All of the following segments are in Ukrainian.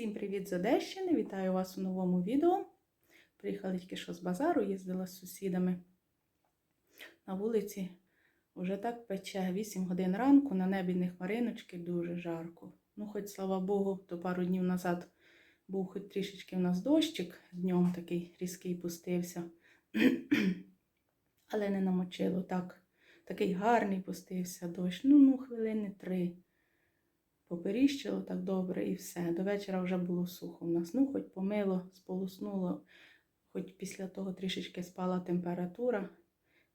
Всім привіт з Одещини! Вітаю вас у новому відео. Приїхала тільки що з базару, їздила з сусідами. На вулиці вже так пече 8 годин ранку, на небі не хмариночки, дуже жарко. Ну, хоч слава Богу, то пару днів назад був хоч трішечки в нас дощик, днем такий різкий пустився. Але не намочило так. Такий гарний пустився дощ. Ну, ну, хвилини три. Поперіщило так добре і все. До вечора вже було сухо. У нас ну, хоч помило, сполоснуло, хоч після того трішечки спала температура.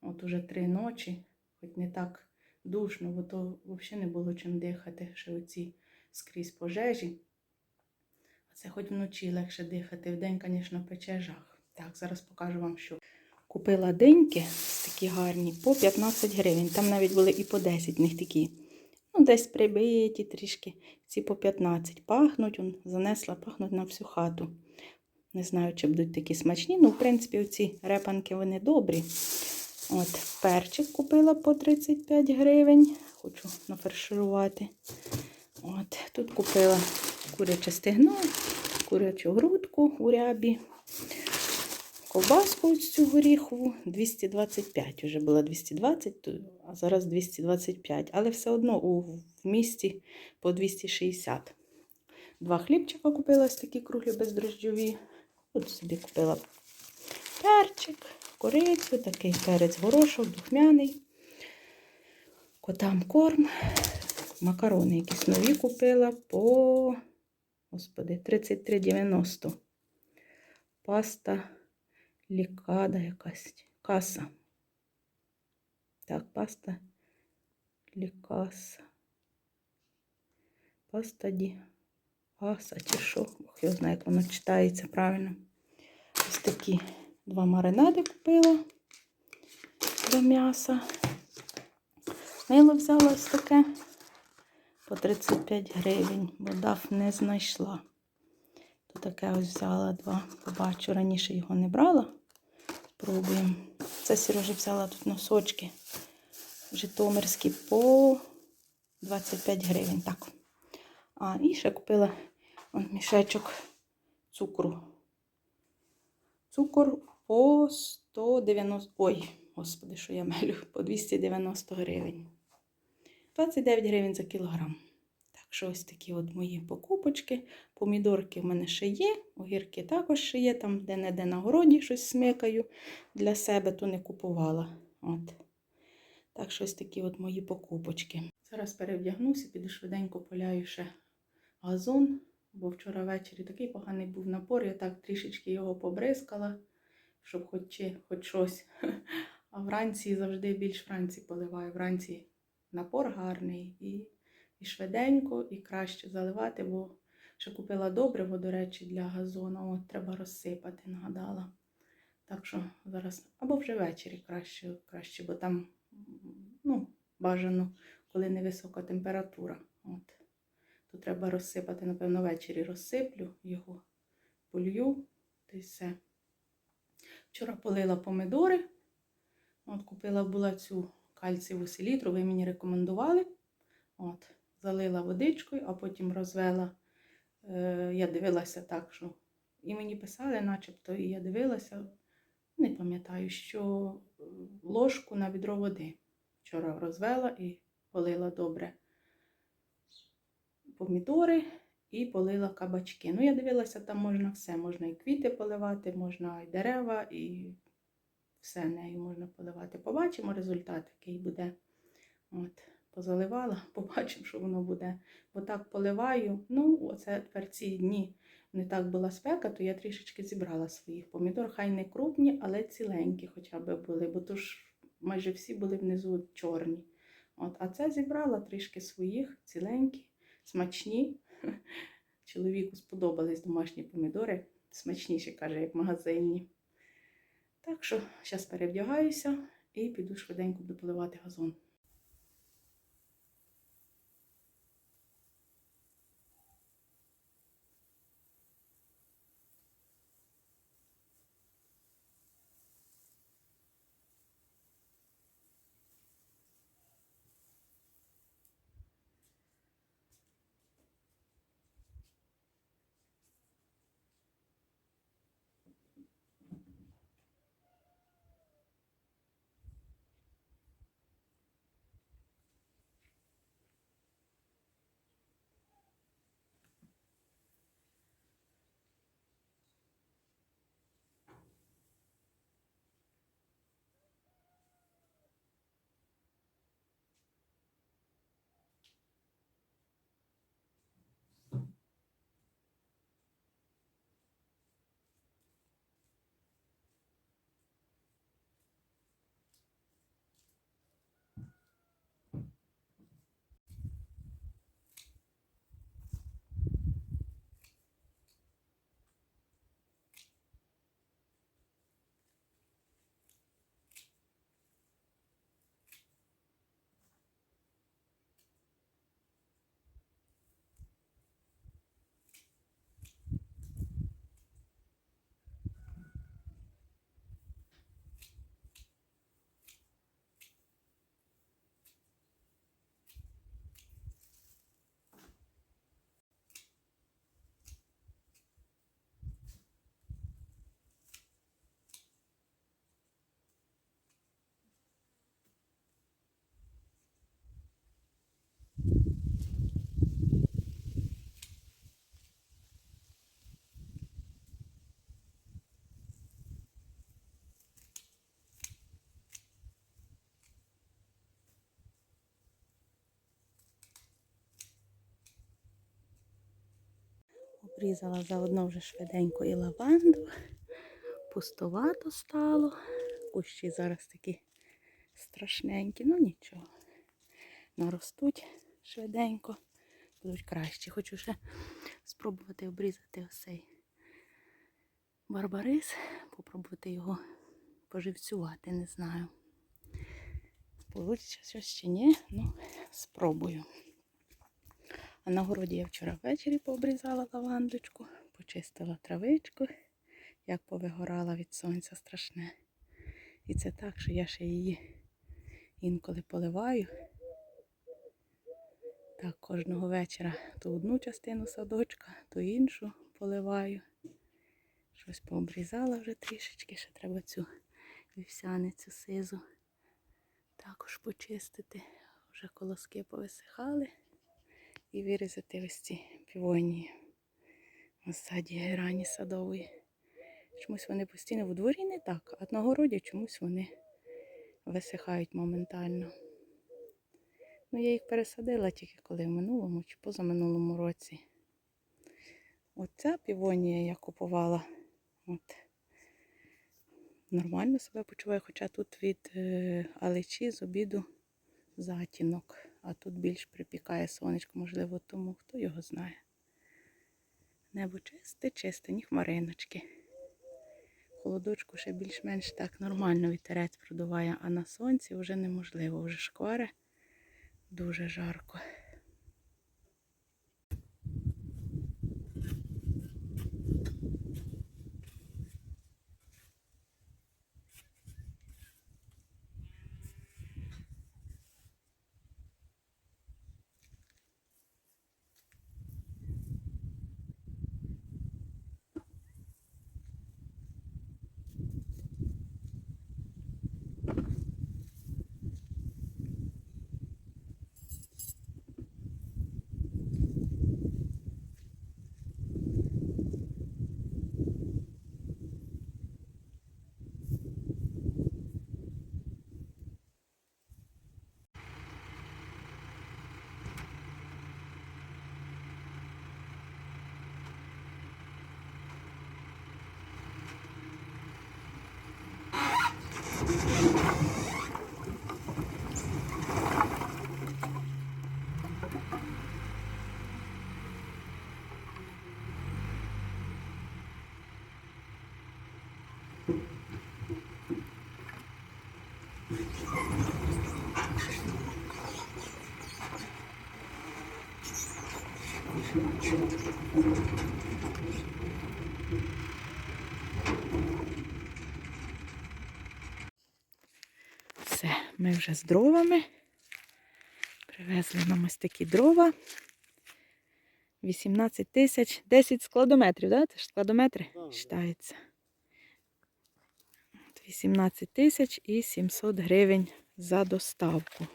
От уже три ночі, хоч не так душно, бо то взагалі не було чим дихати, ще оці скрізь пожежі. А це хоч вночі легше дихати. Вдень, звісно, пече жах. Так, зараз покажу вам, що. Купила диньки, такі гарні, по 15 гривень. Там навіть були і по 10 в них такі. Ну, десь прибиті трішки. Ці по 15 пахнуть, он занесла, пахнуть на всю хату. Не знаю, чи будуть такі смачні. Ну, в принципі, оці репанки вони добрі. От, перчик купила по 35 гривень. Хочу нафарширувати. От, тут купила куряче стегно, курячу грудку у рябі. Ковбаску ось цю горіхову 225. Вже була 220, а зараз 225. Але все одно у в місті по 260. Два хлібчика купила ось такі круглі бездрожджові. От собі купила перчик, корицю, такий перець горошок, духмяний. Котам корм. Макарони якісь нові купила по господи, 33,90. Паста. Лікада якась. Каса. Так, паста. Лікаса. Паста ді. Аса чи що? Його знає, як воно читається правильно. Ось такі два маринади купила до м'яса. Мило взяла ось таке по 35 гривень, бо дав не знайшла. Таке ось взяла два. Побачу, раніше його не брала. Спробуємо. Це Сережа взяла тут носочки житомирські по 25 гривень. Так. А, і ще купила он, мішечок цукру. Цукор по 190. Ой, господи, що я мелю, по 290 гривень. 29 гривень за кілограм. Що ось такі от мої покупочки. Помідорки в мене ще є, огірки також ще є, там де-не-де на городі щось смикаю для себе, то не купувала. От. Так що ось такі от мої покупочки. Зараз перевдягнуся, піду швиденько поляю ще газон, бо вчора ввечері такий поганий був напор, я так трішечки його побризкала, щоб хоч, хоч щось. А вранці завжди більш вранці поливаю. Вранці напор гарний і і швиденько, і краще заливати, бо ще купила добриво, до речі, для газону. От треба розсипати, нагадала. Так що зараз, або вже ввечері краще, краще, бо там ну, бажано, коли невисока температура. От. То треба розсипати, напевно, ввечері розсиплю його, полью та й все. Вчора полила помидори. От, Купила була цю кальцієву селітру, ви мені рекомендували. От залила водичкою, а потім розвела. Е, Я дивилася так, що і мені писали, начебто, і я дивилася, не пам'ятаю, що ложку на відро води. Вчора розвела і полила добре помідори і полила кабачки. Ну, я дивилася, там можна все. Можна і квіти поливати, можна і дерева, і все нею можна поливати. Побачимо результат, який буде. От позаливала, побачимо, що воно буде. Бо так поливаю. Ну, оце тепер ці дні не так була спека, то я трішечки зібрала своїх помідор. Хай не крупні, але ціленькі хоча б були, бо то ж майже всі були внизу чорні. От, А це зібрала трішки своїх, ціленькі, смачні. Чоловіку сподобались домашні помідори. Смачніші, каже, як магазинні. Так що, зараз перевдягаюся і піду швиденько дополивати газон. Обрізала заодно вже швиденько і лаванду. Пустовато стало. Кущі зараз такі страшненькі, ну нічого. Наростуть швиденько, будуть кращі. Хочу ще спробувати обрізати ось барбарис, попробувати його поживцювати, не знаю. Получиться щось чи ні, ну, спробую. А на городі я вчора ввечері пообрізала лавандочку, почистила травичку, як повигорала від сонця страшне. І це так, що я ще її інколи поливаю. Так, кожного вечора то одну частину садочка, то іншу поливаю. Щось пообрізала вже трішечки, ще треба цю вівсяницю сизу також почистити. Вже колоски повисихали і вирізати ось ці півонії. Ось ззаді герані садової. Чомусь вони постійно в дворі не так, а на городі чомусь вони висихають моментально. Ну, я їх пересадила тільки коли в минулому чи позаминулому році. Оця півонія я купувала. От. Нормально себе почуваю, хоча тут від е, алечі з обіду затінок, а тут більш припікає сонечко, можливо, тому хто його знає. Небо чисте, чисте, ні хмариночки. Холодочку ще більш-менш так нормально вітерець продуває, а на сонці вже неможливо, вже шкваре, дуже жарко. Все, ми вже з дровами. Привезли нам ось такі дрова. 18 тисяч, 10 складометрів, да? Це ж складометри Так, да. вважається. 18 тисяч і 700 гривень за доставку.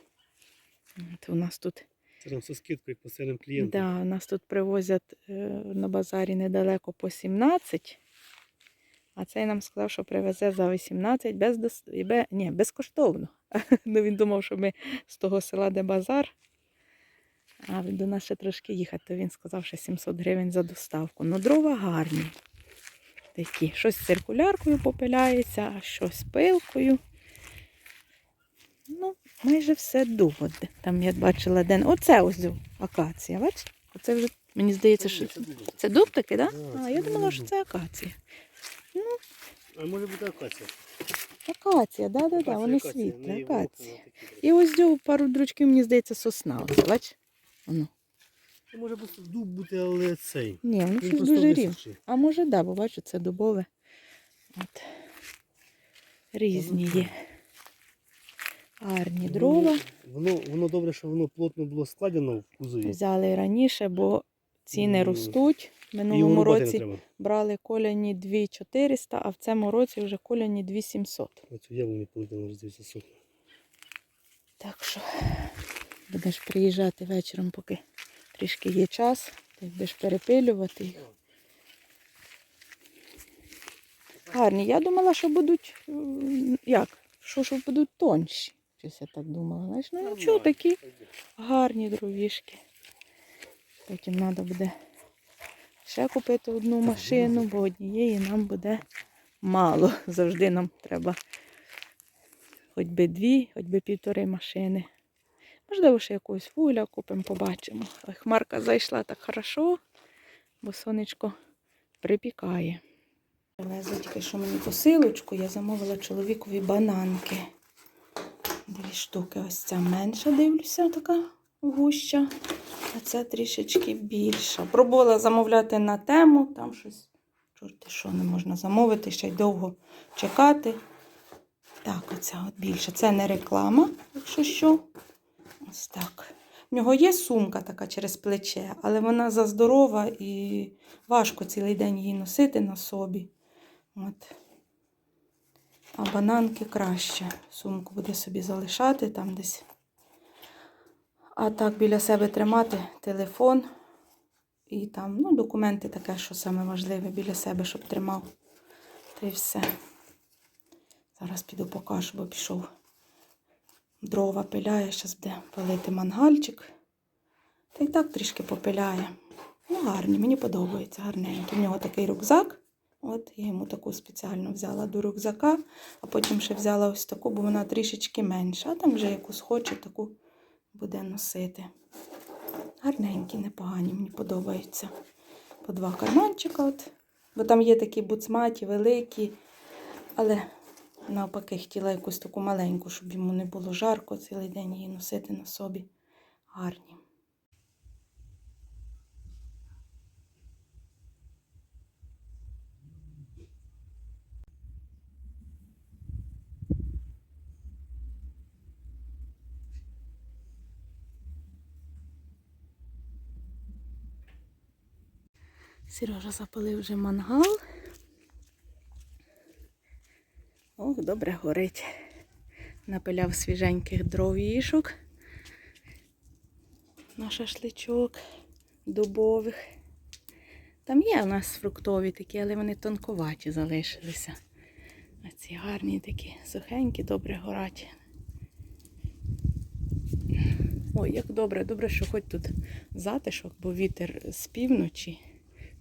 От у нас тут Це нам со скидкою по сильним клієнтам. Да, нас тут привозять е, на базарі недалеко по 17. А цей нам сказав, що привезе за 18 без, дос... Ні, безкоштовно. ну, він думав, що ми з того села, де базар. А до нас ще трошки їхати, то він сказав, що 700 гривень за доставку. Ну, дрова гарні. Такі. Щось циркуляркою попиляється, а щось пилкою. Ну, майже все дуго. Там я бачила ден. Оце ось акація, бачите? Оце вже, мені здається, що. Це дуб такий, так? Да? А, я думала, що це акація. А може бути акація. Акація, да, да, да, вони світлі, акація. І ось цього пару дручків, мені здається, сосна. Бач? Воно. Це Може бути дуб бути, але цей. Ні, воно щось дуже рівне. А може, да, бо бачу, це дубове. От. Різні є. Гарні дрова. Воно, воно добре, що воно плотно було складено в кузові. Взяли раніше, бо ціни ростуть. В минулому році брали коляні 2400, а в цьому році вже коляні 2700. Оцю яву не полетіло вже звідси сухо. Так що будеш приїжджати вечором, поки трішки є час, ти будеш перепилювати їх. Гарні. Я думала, що будуть як? Що, що будуть тонші. Щось я так думала. Знаєш, ну нічого, такі гарні дровішки. Потім треба буде ще купити одну машину, бо однієї нам буде мало. Завжди нам треба хоч би дві, хоч би півтори машини. Можливо, ще якогось вугля купимо, побачимо. Хмарка зайшла так хорошо, бо сонечко припікає. Привезли тільки що мені посилочку, я замовила чоловікові бананки. Дві штуки. Ось ця менша, дивлюся, така гуща. А ця трішечки більша. Пробувала замовляти на тему, там щось, чорти що, не можна замовити, ще й довго чекати. Так, оця от більша. Це не реклама, якщо що. Ось так. В нього є сумка така через плече, але вона заздорова і важко цілий день її носити на собі. От. А бананки краще. Сумку буде собі залишати там десь. А так біля себе тримати телефон і там, ну, документи таке, що саме важливе біля себе, щоб тримав. Та й все. Зараз піду покажу, бо пішов. Дрова пиляє, зараз буде палити мангальчик. Та й так трішки попиляє. Ну, гарні, мені подобається, гарненький. У нього такий рюкзак. От я йому таку спеціально взяла до рюкзака, а потім ще взяла ось таку, бо вона трішечки менша. А там вже якусь хоче, таку буде носити. Гарненькі, непогані, мені подобаються. По два карманчика. От. Бо там є такі буцматі, великі, але навпаки хотіла якусь таку маленьку, щоб йому не було жарко цілий день її носити на собі. Гарні. Сережа запалив вже мангал. Ох, добре горить. Напиляв свіженьких дровішок на шашличок дубових. Там є у нас фруктові такі, але вони тонковаті залишилися. А ці гарні такі сухенькі, добре горять. Ой, як добре, добре, що хоч тут затишок, бо вітер з півночі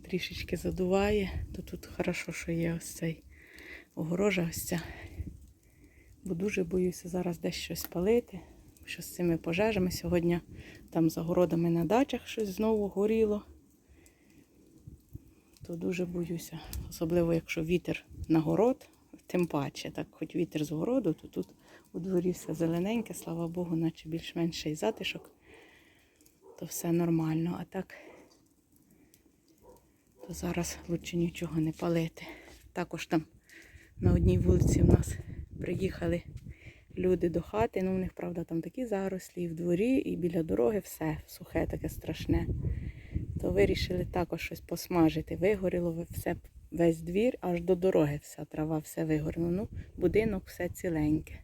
трішечки задуває, то тут хорошо, що є ось цей огорожа ось ця. Бо дуже боюся зараз десь щось палити. Що з цими пожежами сьогодні там за городами на дачах щось знову горіло. То дуже боюся. Особливо, якщо вітер на город, тим паче. Так, хоч вітер з городу, то тут у дворі все зелененьке, слава Богу, наче більш-менш і затишок, то все нормально. А так то зараз лучше нічого не палити. Також там на одній вулиці в нас приїхали люди до хати. Ну, у них, правда, там такі зарослі, і в дворі, і біля дороги все сухе, таке страшне. То вирішили також щось посмажити. Вигоріло все, весь двір, аж до дороги вся трава, все вигоріло. Ну, будинок все ціленьке.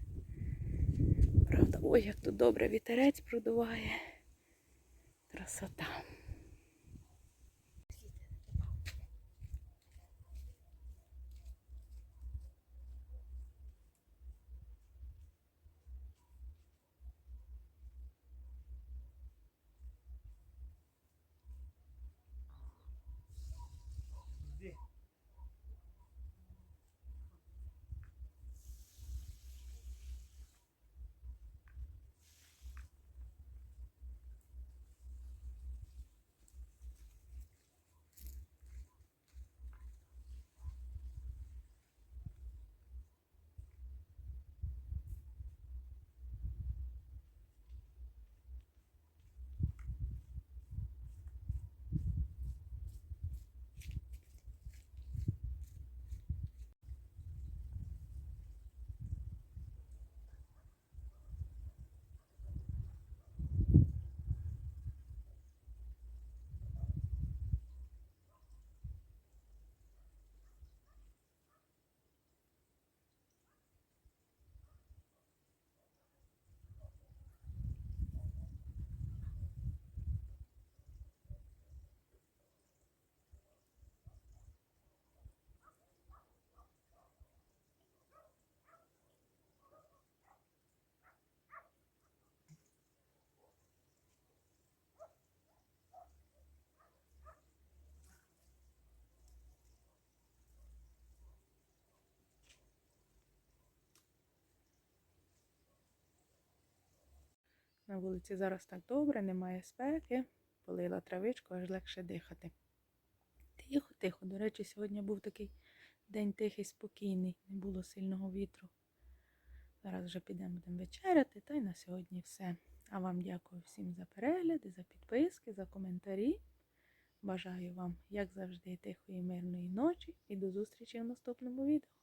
Правда, ой, як тут добре вітерець продуває. Красота. На вулиці зараз так добре, немає спеки. Полила травичку, аж легше дихати. Тихо, тихо. До речі, сьогодні був такий день тихий, спокійний, не було сильного вітру. Зараз вже підемо будемо вечеряти, та й на сьогодні все. А вам дякую всім за перегляди, за підписки, за коментарі. Бажаю вам, як завжди, тихої, мирної ночі і до зустрічі в наступному відео.